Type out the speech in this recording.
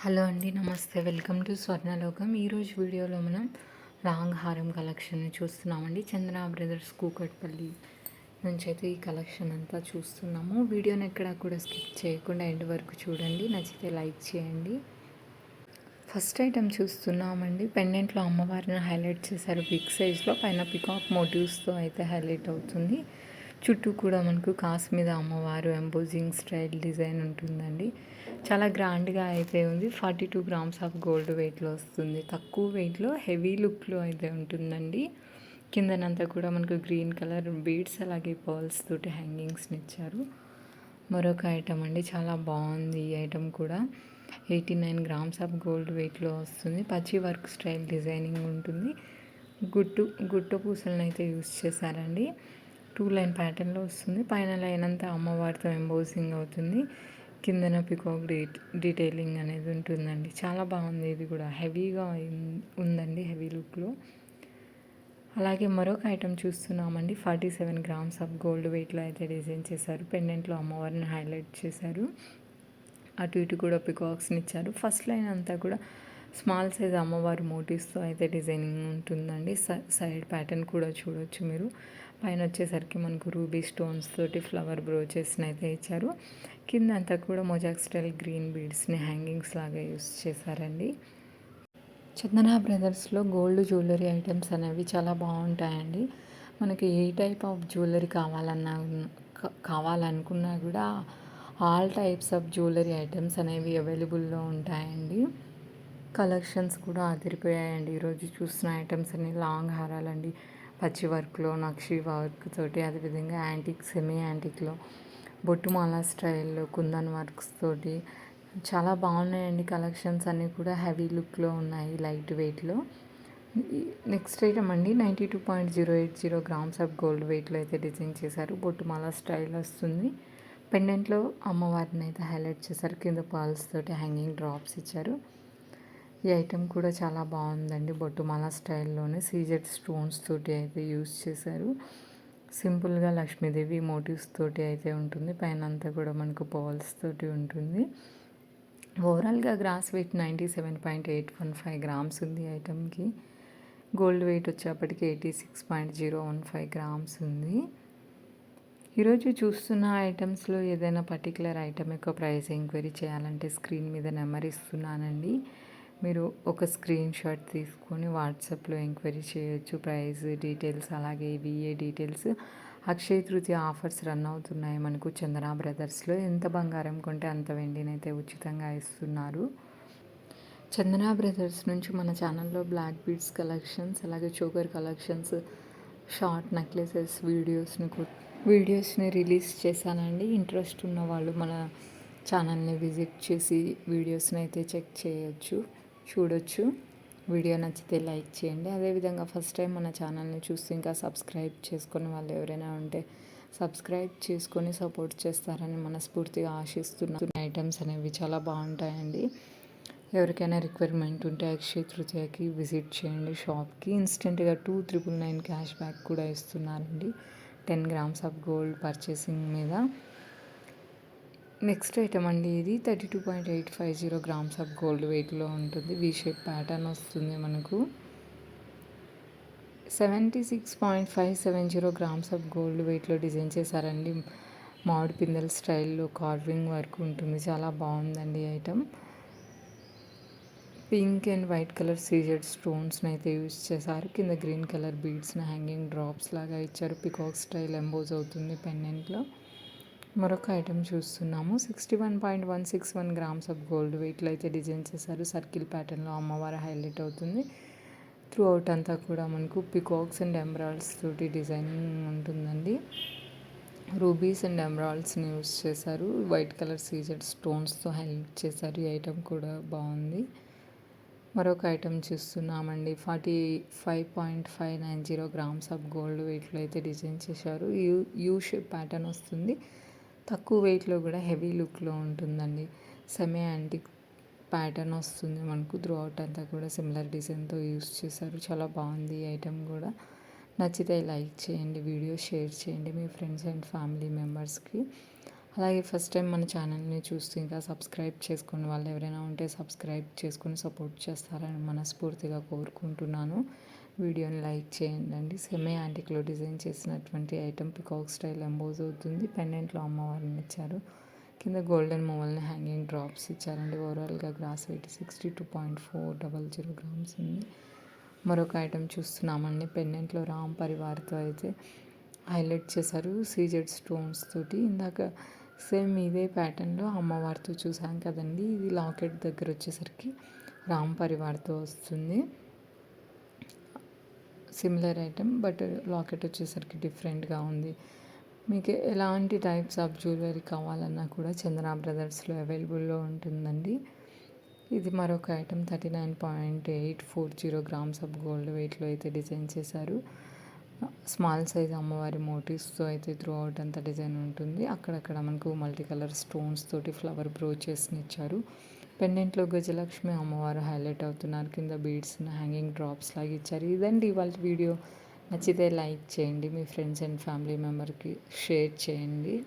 Hello అండి నమస్తే. Welcome to Swarnalokam. ఈరోజు వీడియోలో మనం లాంగ్ హారం కలెక్షన్ చూస్తున్నామండి. చంద్ర బ్రదర్స్ కూకట్పల్లి నుంచి అయితే ఈ కలెక్షన్ అంతా చూస్తున్నాము. వీడియోని ఎక్కడ కూడా స్కిప్ చేయకుండా ఎండ్ వరకు చూడండి. నచ్చితే లైక్ చేయండి. ఫస్ట్ ఐటెం చూస్తున్నామండి. పెండెంట్లో అమ్మవారిని హైలైట్ చేశారు. బిగ్ సైజ్లో పైన పికాక్ మోటివ్స్తో అయితే హైలైట్ అవుతుంది. చుట్టూ కూడా మనకు కాస్ మీద అమ్మవారు ఎంబోజింగ్ స్టైల్ డిజైన్ ఉంటుందండి. చాలా గ్రాండ్గా అయితే ఉంది. Forty two grams of gold వెయిట్లో వస్తుంది. తక్కువ వెయిట్లో హెవీ లుక్లో అయితే ఉంటుందండి. కిందనంతా కూడా మనకు గ్రీన్ కలర్ బీడ్స్ అలాగే పర్ల్స్ తోటి హ్యాంగింగ్స్ని ఇచ్చారు. మరొక ఐటమ్ అండి. చాలా బాగుంది ఈ ఐటమ్ కూడా. Eighty nine grams of gold వెయిట్లో వస్తుంది. పచ్చి వర్క్ స్టైల్ డిజైనింగ్ ఉంటుంది. గుట్టు గుట్టు పూసలను అయితే యూస్ చేశారండి. టూ లైన్ ప్యాటర్న్లో వస్తుంది. పైన లైన్ అంతా అమ్మవారితో ఎంబోసింగ్ అవుతుంది. కిందన పికాక్ డీ డీటెయిలింగ్ అనేది ఉంటుందండి. చాలా బాగుంది. ఇది కూడా హెవీగా ఉందండి హెవీ లుక్లో. అలాగే మరొక ఐటెం చూస్తున్నామండి. Forty seven grams of gold వెయిట్లో అయితే డిజైన్ చేశారు. పెండెంట్లో అమ్మవారిని హైలైట్ చేశారు. అటు ఇటు కూడా పికాక్స్ని ఇచ్చారు. ఫస్ట్ లైన్ అంతా కూడా స్మాల్ సైజ్ అమ్మవారి మోటివ్స్తో అయితే డిజైనింగ్ ఉంటుందండి. సైడ్ ప్యాటర్న్ కూడా చూడొచ్చు మీరు. పైన వచ్చేసరికి మనకు రూబీ స్టోన్స్ తోటి ఫ్లవర్ బ్రోచెస్ని అయితే ఇచ్చారు. కింద అంతా కూడా మొజాక్ స్టైల్ గ్రీన్ బీడ్స్ని హ్యాంగింగ్స్ లాగా యూస్ చేశారండి. చందన బ్రదర్స్లో గోల్డ్ జ్యువెలరీ ఐటమ్స్ అనేవి చాలా బాగుంటాయండి. మనకి ఏ టైప్ ఆఫ్ జ్యువెలరీ కావాలన్నా కావాలనుకున్నా కూడా all types of jewellery items అనేవి అవైలబుల్లో ఉంటాయండి. కలెక్షన్స్ కూడా అదిరిపోయాయండి. ఈరోజు చూసిన ఐటమ్స్ అన్ని లాంగ్ హారాలండి. పచ్చి వర్క్లో నక్షి వర్క్ తోటి అదేవిధంగా యాంటిక్ సెమీ యాంటిక్లో బొట్టుమాల స్టైల్లో కుందన్ వర్క్స్ తోటి చాలా బాగున్నాయండి కలెక్షన్స్ అన్నీ కూడా. హెవీ లుక్లో ఉన్నాయి లైట్ వెయిట్లో నెక్స్ట్ ఐటమ్ అండి ninety two point zero eight zero grams of gold వెయిట్లో అయితే డిజైన్ చేశారు. బొట్టుమాల స్టైల్ వస్తుంది. పెండెంట్లో అమ్మవారిని అయితే హైలైట్ చేశారు. కింద పాల్స్ తోటి హ్యాంగింగ్ డ్రాప్స్ ఇచ్చారు. ఈ ఐటెం కూడా చాలా బాగుందండి. బొట్టుమాల స్టైల్లోనే సీజెడ్ స్టోన్స్ తోటి అయితే యూస్ చేశారు. సింపుల్గా లక్ష్మీదేవి మోటివ్స్ తోటి అయితే ఉంటుంది. పైన అంతా కూడా మనకు బాల్స్ తోటి ఉంటుంది. ఓవరాల్గా gross weight ninety seven point eight one five grams ఉంది ఐటమ్కి గోల్డ్ వెయిట్ వచ్చేప్పటికి eighty six point zero one five grams ఉంది. ఈరోజు చూస్తున్న ఐటమ్స్లో ఏదైనా పర్టికులర్ ఐటమ్ యొక్క ప్రైస్ ఎంక్వైరీ చేయాలంటే స్క్రీన్ మీద నెంబర్ ఇస్తున్నానండి. మీరు ఒక స్క్రీన్ షాట్ తీసుకొని వాట్సాప్లో ఎంక్వైరీ చేయొచ్చు ప్రైస్ డీటెయిల్స్ అలాగే VA details Akshaya Tritiya offers run అవుతున్నాయి మనకు చందన బ్రదర్స్లో ఎంత బంగారం కొంటే అంత వెండినైతే ఉచితంగా ఇస్తున్నారు. చందన బ్రదర్స్ నుంచి మన ఛానల్లో బ్లాక్ బీడ్స్ కలెక్షన్స్ అలాగే చోకర్ కలెక్షన్స్ షార్ట్ నెక్లెసెస్ వీడియోస్ని వీడియోస్ని రిలీజ్ చేశానండి. ఇంట్రెస్ట్ ఉన్న వాళ్ళు మన ఛానల్ని విజిట్ చేసి వీడియోస్ని అయితే చెక్ చేయొచ్చు. చూడొచ్చు. వీడియో నచ్చితే లైక్ చేయండి. అదేవిధంగా ఫస్ట్ టైం మన ఛానల్ని చూస్తే ఇంకా సబ్స్క్రైబ్ చేసుకుని వాళ్ళు ఎవరైనా ఉంటే సబ్స్క్రైబ్ చేసుకొని సపోర్ట్ చేస్తారని మనస్ఫూర్తిగా ఆశిస్తున్న. ఐటమ్స్ అనేవి చాలా బాగుంటాయండి. ఎవరికైనా రిక్వైర్మెంట్ ఉంటే అక్షయ తృతీయకి విజిట్ చేయండి షాప్కి. ఇన్స్టెంట్గా two triple nine cash back కూడా ఇస్తున్నారండి. Ten grams of gold purchasing మీద. నెక్స్ట్ ఐటమ్ అండి ఇది. Thirty two point eight five zero grams of gold వెయిట్లో ఉంటుంది. వీ షేప్ ప్యాటర్న్ వస్తుంది మనకు. Seventy six point five seven zero grams of gold వెయిట్లో డిజైన్ చేశారండి. మామిడి పిందెల స్టైల్లో కార్వింగ్ వర్క్ ఉంటుంది. చాలా బాగుందండి item. Pink and white colour CZ స్టోన్స్ని అయితే యూజ్ చేశారు. కింద గ్రీన్ కలర్ బీడ్స్ని హ్యాంగింగ్ డ్రాప్స్ లాగా ఇచ్చారు. పికాక్ స్టైల్ ఎంబోజ్ అవుతుంది పెండెంట్లో మరొక ఐటెం చూస్తున్నాము. Sixty one point one six one grams of gold వెయిట్లో అయితే డిజైన్ చేశారు. సర్కిల్ ప్యాటర్న్లో అమ్మవారి హైలైట్ అవుతుంది. త్రూ అవుట్ అంతా కూడా మనకు పికాక్స్ అండ్ ఎంబ్రాయిడ్స్ తోటి డిజైనింగ్ ఉంటుందండి. రూబీస్ అండ్ ఎంబ్రాయిడ్స్ని యూస్ చేశారు. వైట్ కలర్ సీజెడ్ స్టోన్స్తో హైలైట్ చేశారు. ఈ ఐటెం కూడా బాగుంది. మరొక ఐటెం చూస్తున్నామండి. Forty five point five nine zero grams of gold వెయిట్లో అయితే డిజైన్ చేశారు. యూ యూ షేప్ ప్యాటర్న్ వస్తుంది. తక్కువ వెయిట్లో కూడా హెవీ లుక్లో ఉంటుందండి. సెమీ యాంటిక్ ప్యాటర్న్ వస్తుంది మనకు త్రూ అవుట్ అంతా కూడా సిమిలర్ డిజైన్తో యూస్ చేశారు. చాలా బాగుంది ఐటెం కూడా. నచ్చితే లైక్ చేయండి వీడియో షేర్ చేయండి మీ ఫ్రెండ్స్ అండ్ ఫ్యామిలీ మెంబర్స్కి. అలాగే ఫస్ట్ టైం మన ఛానల్ని చూస్తూ ఇంకా సబ్స్క్రైబ్ చేసుకుని వాళ్ళు ఎవరైనా ఉంటే సబ్స్క్రైబ్ చేసుకుని సపోర్ట్ చేస్తారని మనస్ఫూర్తిగా కోరుకుంటున్నాను. వీడియోని లైక్ చేయండి. సెమే యాంటిక్లో డిజైన్ చేసినటువంటి ఐటమ్ పికాక్ స్టైల్ ఎంబోజ్ అవుతుంది. పెండెంట్లో అమ్మవారిని ఇచ్చారు. కింద గోల్డెన్ మూవల్ని హ్యాంగింగ్ డ్రాప్స్ ఇచ్చారండి. ఓవరాల్గా gross weight sixty two point four double zero grams ఉంది. మరొక ఐటమ్ చూస్తున్నామండి. పెండెంట్లో రామ్ పరివార్తో అయితే హైలైట్ చేశారు. సీజెడ్ స్టోన్స్ తోటి ఇందాక సేమ్ ఇదే ప్యాటర్న్లో అమ్మవారితో చూసాం కదండి. ఇది లాకెట్ దగ్గర వచ్చేసరికి రామ్ పరివార్తో వస్తుంది. సిమిలర్ ఐటమ్ బట్ లాకెట్ వచ్చేసరికి డిఫరెంట్గా ఉంది. మీకు ఎలాంటి టైప్స్ ఆఫ్ జ్యువెలరీ కావాలన్నా కూడా చందన బ్రదర్స్లో అవైలబుల్లో ఉంటుందండి. ఇది మరొక item thirty nine point eight four zero grams of gold వెయిట్లో అయితే డిజైన్ చేశారు. స్మాల్ సైజ్ అమ్మవారి మోటివ్స్తో అయితే త్రూ అవుట్ అంత డిజైన్ ఉంటుంది. అక్కడక్కడ మనకు మల్టీ కలర్ స్టోన్స్ తోటి ఫ్లవర్ బ్రోచెస్ని ఇచ్చారు. పెండెంట్లో గజలక్ష్మి అమ్మవారు హైలైట్ అవుతున్నారు. కింద బీడ్స్ హ్యాంగింగ్ డ్రాప్స్ లాగా ఇచ్చారు. ఇదండి ఇవాళ వీడియో. నచ్చితే లైక్ చేయండి. మీ ఫ్రెండ్స్ అండ్ ఫ్యామిలీ మెంబర్కి షేర్ చేయండి.